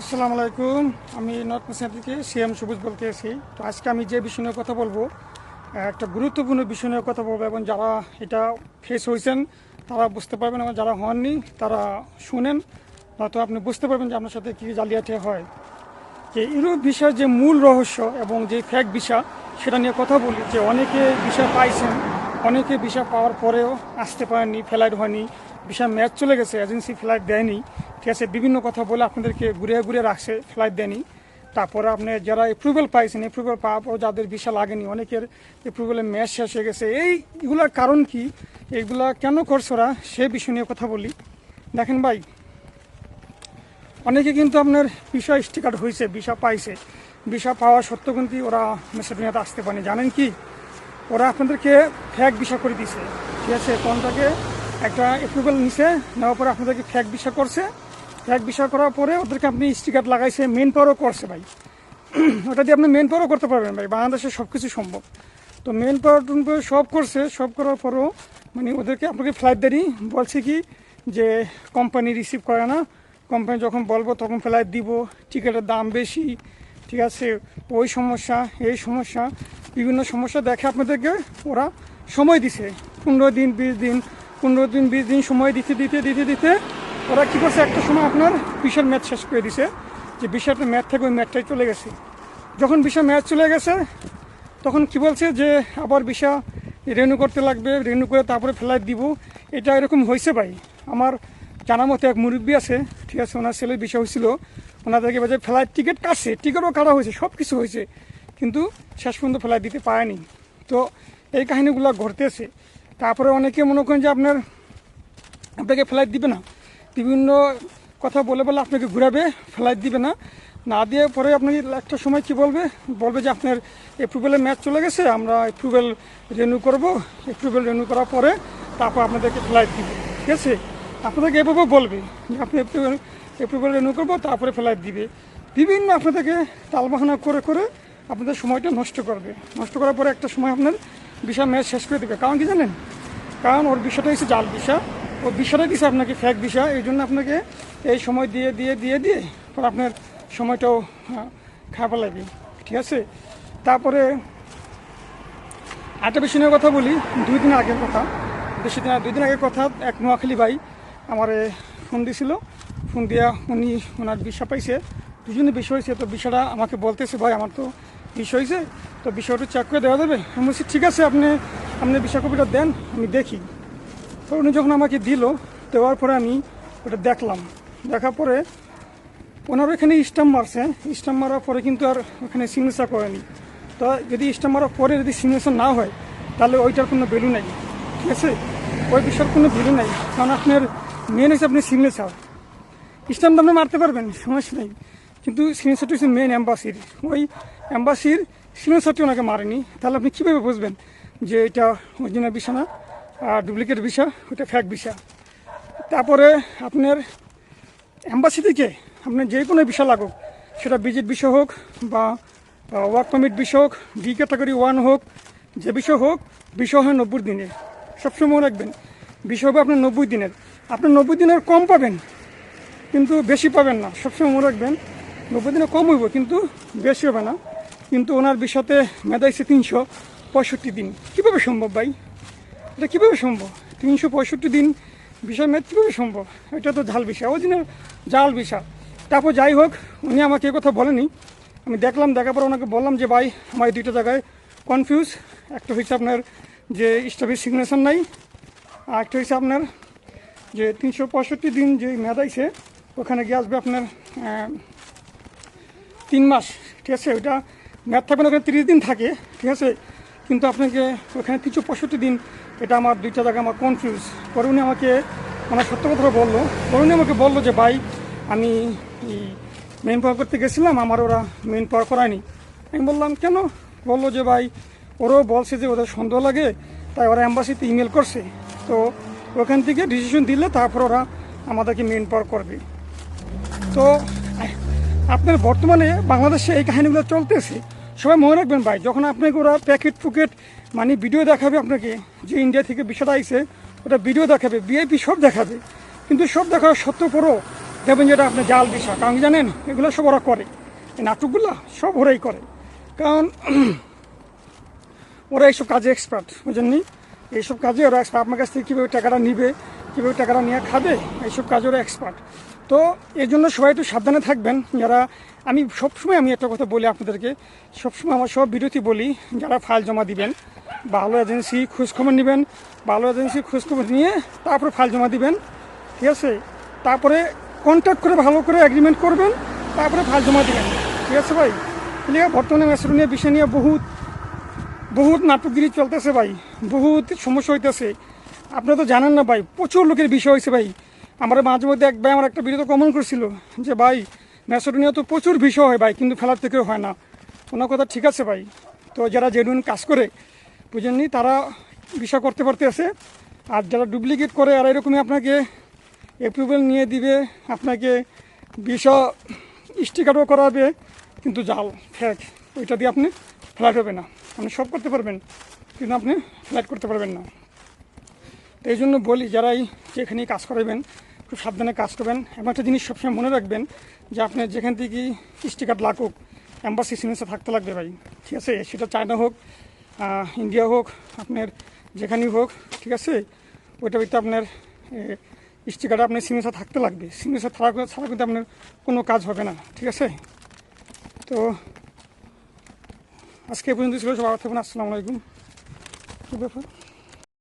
আসসালামু আলাইকুম। আমি নর্থ মিশন থেকে সিএম সবুজ বলতে এসেছি তো আজকে আমি যে বিষয় নিয়ে কথা বলব, একটা গুরুত্বপূর্ণ বিষয় নিয়ে কথা বলব এবং যারা এটা ফেস হয়েছেন, তারা বুঝতে পারবেন এবং যারা হননি, তারা শুনেন। নয়তো আপনি বুঝতে পারবেন যে আপনার সাথে কী জালিয়াতি হয়। যে ইউরোপ ভিসার যে মূল রহস্য এবং যে ফ্যাক ভিসা, সেটা নিয়ে কথা বলি। যে অনেকে ভিসা পাইছেন, অনেকে ভিসা পাওয়ার পরেও আসতে পারেননি ফ্লাইট হয়নি। ভিসা ম্যাচ চলে গেছে এজেন্সি ফ্লাইট দেয়নি। ঠিক আছে, বিভিন্ন কথা বলে আপনাদেরকে ঘুরে ঘুরে রাখছে ফ্লাইট দেয়নি। তারপরে আপনি যারা অ্যাপ্রুভাল পাইছেন অ্যাপ্রুভাল পাওয়ার পর যাদের ভিসা লাগেনি, অনেকের অ্যাপ্রুভালে ম্যাচ শেষ হয়ে গেছে। এই এগুলার কারণ কি? এইগুলা কেন করছে ওরা? সে বিষয় নিয়ে কথা বলি। দেখেন ভাই, অনেকে কিন্তু আপনার ভিসা স্টিকার হয়েছে ভিসা পাইছে। ভিসা পাওয়া সত্ত্বেও কিন্তু ওরা মেসেডোনিয়াতে আসতে পারেনি। জানেন কি? ওরা আপনাদেরকে ফ্যাক ভিসা করে দিছে ঠিক আছে, কোনটাকে? একটা অ্যাপ্রুভাল নিছে, নেওয়ার পরে আপনাদেরকে ফ্যাক ভিসা করছে। ফ্যাক ভিসা করার পরে ওদেরকে আপনি স্টিকার লাগাইছে মেন পাওয়ারও করছে ভাই। ওটা দিয়ে আপনি মেন পাওয়ারও করতে পারবেন ভাই, বাংলাদেশে সব কিছু সম্ভব। তো মেন পাওয়ার সব করছে, সব করার পরেও মানে ওদেরকে আপনাকে ফ্লাইট দেরি, বলছে কি যে কোম্পানি রিসিভ করে না। কোম্পানি যখন বলব তখন ফ্লাইট দিব টিকিটের দাম বেশি, ঠিক আছে? ওই সমস্যা, এই সমস্যা, বিভিন্ন সমস্যা দেখে আপনাদেরকে ওরা সময় দিছে। পনেরো দিন, বিশ দিন পনেরো দিন, বিশ দিন সময় দিতে দিতে দিতে দিতে ওরা কী করছে, একটা সময় আপনার বিশাল ম্যাচ শেষ করে দিছে, যে বিশাল ম্যাচ থেকে ওই ম্যাচটাই চলে গেছে। যখন বিশাল ম্যাচ চলে গেছে, তখন কি বলছে যে আবার ভিসা রেনু করতে লাগবে রেনু করে তারপরে ফ্লাইট দিব। এটা এরকম হয়েছে ভাই। আমার জানা মতো এক মুরব্বী আছে, ঠিক আছে, ওনার ছেলের বিষয় হয়েছিল, ওনাদেরকে বাজে ফ্লাইট টিকিট কাটছে, টিকিটও কাটা হয়েছে, সব কিছু হয়েছে, কিন্তু শেষ পর্যন্ত ফ্লাইট দিতে পারেনি। তো এই কাহিনিগুলো ঘটতেছে। তারপরে অনেকে মনে করেন যে আপনার, আপনাকে ফ্লাইট দিবে না। বিভিন্ন কথা বলে বলে আপনাকে ঘুরাবে ফ্লাইট দিবে না। না দিয়ে পরে আপনাকে একটা সময় কি বলবে? বলবে যে আপনার অ্যাপ্রুভেলের ম্যাচ চলে গেছে, আমরা অ্যাপ্রুভেল রেনিউ করব। অ্যাপ্রুভেল রেনিউ করার পরে তারপর আপনাদেরকে ফ্লাইট দিবে। ঠিক আছে? আপনাদেরকে এভাবে বলবে যে আপনি অ্যাপ্রুভেল রেনিউ করব, তারপরে ফ্লাইট দিবে। বিভিন্ন আপনাদেরকে তালবাহানা করে করে আপনাদের সময়টা নষ্ট করবে। নষ্ট করার পরে একটা সময় আপনার বিশাল ম্যাচ শেষ করে দেবে। কারণ কি জানেন? কারণ ওর বিষয়টা হচ্ছে জাল বিষা ও বিষয়টা দিছে আপনাকে ফ্যাক বিষা এই জন্য আপনাকে এই সময় দিয়ে দিয়ে দিয়ে দিয়ে পর আপনার সময়টাও আহ, খারাপ লাগবে। ঠিক আছে? তারপরে একটা বিষয় নিয়ে কথা বলি। দুই দিন আগের কথা। বেশি দিন দুই দিন আগের কথা। এক নোয়াখালী ভাই আমার ফোন দিছিল। ফোন দিয়া উনি ওনার বিষা পাইছে। দুজনে বিষয় হয়েছে তো বিষয়টা আমাকে বলতেছে ভাই আমার তো বিষয় হয়েছে, তো বিষয়টা চেক করে দেওয়া যাবে। আমি বলছি, ঠিক আছে, আপনি আপনি বিষয় কপিটা দেন, আমি দেখি। তো উনি যখন আমাকে দিল, দেওয়ার পরে আমি ওটা দেখলাম। দেখার পরে ওনার এখানে স্টাম্প মারছে স্টাম্প মারার পরে কিন্তু আর ওখানে সিগনেচার করেনি। তো যদি স্টাম্প মারার পরে যদি সিগনেচার না হয়, তাহলে ওইটার কোনো ভ্যালু নেই। ঠিক আছে? ওই বিষয়ের কোনো ভ্যালু নেই। কারণ আপনার মেন হচ্ছে আপনি সিগনেচার স্টাম্প আপনি মারতে পারবেন, সমস্যা নেই। কিন্তু সিগনেচারটি হচ্ছে মেন অ্যাম্বাসির ওই অ্যাম্বাসির সিগনেচারটি ওনাকে মারেনি। তাহলে আপনি কীভাবে বুঝবেন যে এটা অরিজিনাল বিষা না? আর ডুপ্লিকেট বিষা ওটা ফ্যাক বিষা তারপরে আপনার অ্যাম্বাসি থেকে আপনার যে কোনো বিষয় লাগুক, সেটা বিজিট বিষয় হোক বা ওয়ার্ক পারমিট বিষয় হোক ডি ক্যাটাগরি ওয়ান হোক, যে বিষয় হোক বিষয় হয় নব্বই দিনের। সবসময় রাখবেন বিষয় হবে আপনার নব্বই দিনের। আপনি নব্বই দিনের কম পাবেন, কিন্তু বেশি পাবেন না। সবসময় মনে রাখবেন, নব্বই দিনে কম হইব, কিন্তু বেশি হবে না। কিন্তু ওনার বিষয়তে মেদাইছে তিনশো পঁয়ষট্টি দিন। কীভাবে সম্ভব ভাই? এটা কীভাবে সম্ভব? তিনশো পঁয়ষট্টি দিন বিষয় মেয়াদ কীভাবে সম্ভব? এটা তো ঝাল বিষয় ওই দিনের জাল বিষয়। তারপর যাই হোক, উনি আমাকে কথা বলেনি। আমি দেখলাম, দেখার পর ওনাকে বললাম যে, ভাই, আমার দুইটা জায়গায় কনফিউজ একটা হচ্ছে আপনার যে স্টাফের সিগনেচার নাই, আর একটা হচ্ছে আপনার যে তিনশো পঁয়ষট্টি দিন যে মেয়াদ আইছে ওখানে গিয়ে আসবে আপনার তিন মাস। ঠিক আছে? ওইটা ম্যাথ থাকবে না, ওখানে তিরিশ দিন থাকে, ঠিক আছে? কিন্তু আপনাকে ওখানে তিনশো পঁয়ষট্টি দিন, এটা আমার দুইটা জায়গা আমার কনফিউজ পরে উনি আমাকে আমার সত্য কথা বলল। পরে উনি আমাকে বলল যে, ভাই, আমি মেন পাওয়ার করতে গেছিলাম, আমার ওরা মেন পাওয়ার করায়নি। আমি বললাম, কেন? বলল যে, ভাই, ওরাও বলছে যে, ওদের সন্দেহ লাগে, তাই ওরা অ্যাম্বাসিতে ইমেল করছে। তো ওখান থেকে ডিসিশন দিলে তারপর ওরা আমাদেরকে মেন পাওয়ার করবে। তো আপনার বর্তমানে বাংলাদেশে এই কাহিনীগুলো চলতেছে। সবাই মনে রাখবেন ভাই, যখন আপনাকে ওরা প্যাকেট ফুকেট মানে ভিডিও দেখাবে আপনাকে, যে ইন্ডিয়া থেকে বিষয়টা আইছে, ওটা ভিডিও দেখাবে বিআইপি সব দেখাবে। কিন্তু সব দেখার সত্ত্বেও পরও দেখবেন যেটা আপনার জাল বিষা কারণ জানেন, এগুলো সব ওরা করে। এই নাটকগুলো সব ওরাই করে। কারণ ওরা এইসব কাজে এক্সপার্ট বুঝেননি এইসব কাজে ওরা এক্সপার্ট আপনার কাছ থেকে কীভাবে টাকাটা নিবে, কীভাবে টাকাটা নিয়ে খাবে, এইসব কাজে ওরা এক্সপার্ট তো এই জন্য সবাই একটু সাবধানে থাকবেন। যারা, আমি সবসময় আমি একটা কথা বলি আপনাদেরকে, সবসময় আমার সব বিরতি বলি, যারা ফাইল জমা দিবেন, ভালো এজেন্সি খোঁজখবর নেবেন, ভালো এজেন্সি খোঁজখবর নিয়ে তারপরে ফাইল জমা দিবেন, ঠিক আছে? তারপরে কন্ট্যাক্ট করে ভালো করে এগ্রিমেন্ট করবেন, তারপরে ফাইল জমা দিবেন, ঠিক আছে ভাই? ক্লিয়ার বর্তমানে ম্যাসেডোনিয়া বিষয় নিয়ে বহুত বহুত নাটকগিরি চলতেছে ভাই, বহুত সমস্যা হইতেছে। আপনারা তো জানেন না ভাই, প্রচুর লোকের বিষয় হয়েছে ভাই। আমার মাঝে মধ্যে এক ভাই আমার একটা ভিডিওতে কমেন্ট করছিল যে, ভাই ম্যাসেডোনিয়া তো প্রচুর বিষয় হয় ভাই, কিন্তু ফেলার থেকেও হয় না। ওনার কথা ঠিক আছে ভাই। তো যারা জেনুইন কাজ করে, বুঝেননি, তারা বিষয় করতে পারতে আছে। আর যারা ডুপ্লিকেট করে আর এরকমই আপনাকে অ্যাপ্রুভেল নিয়ে দিবে, আপনাকে বিষয় স্টিকারও করাবে। কিন্তু জাল ফ্যাক ওইটা দিয়ে আপনি ফ্ল্যাট হবে না। আপনি সব করতে পারবেন, কিন্তু আপনি ফ্ল্যাট করতে পারবেন না। এই জন্য বলি, যারাই যেখানে কাজ করাবেন খুব সাবধানে কাজ করবেন। এমন একটা জিনিস সবসময় মনে রাখবেন যে আপনি যেখান থেকে স্টিকার লাগুক অ্যাম্বাসি সিনেসে থাকতে লাগবে ভাই। ঠিক আছে? সেটা চায়না হোক ইন্ডিয়া হোক, আপনার যেখানেই হোক, ঠিক আছে? ওইটা ভিতরে আপনার স্টিকারটা আপনার সিনেসা থাকতে লাগবে। সিনেসা ছাড়া ছাড়া কিন্তু আপনার কোনো কাজ হবে না, ঠিক আছে? তো আজকে পর্যন্ত ছিল। সবাই আসসালামু আলাইকুম। ব্যাপার?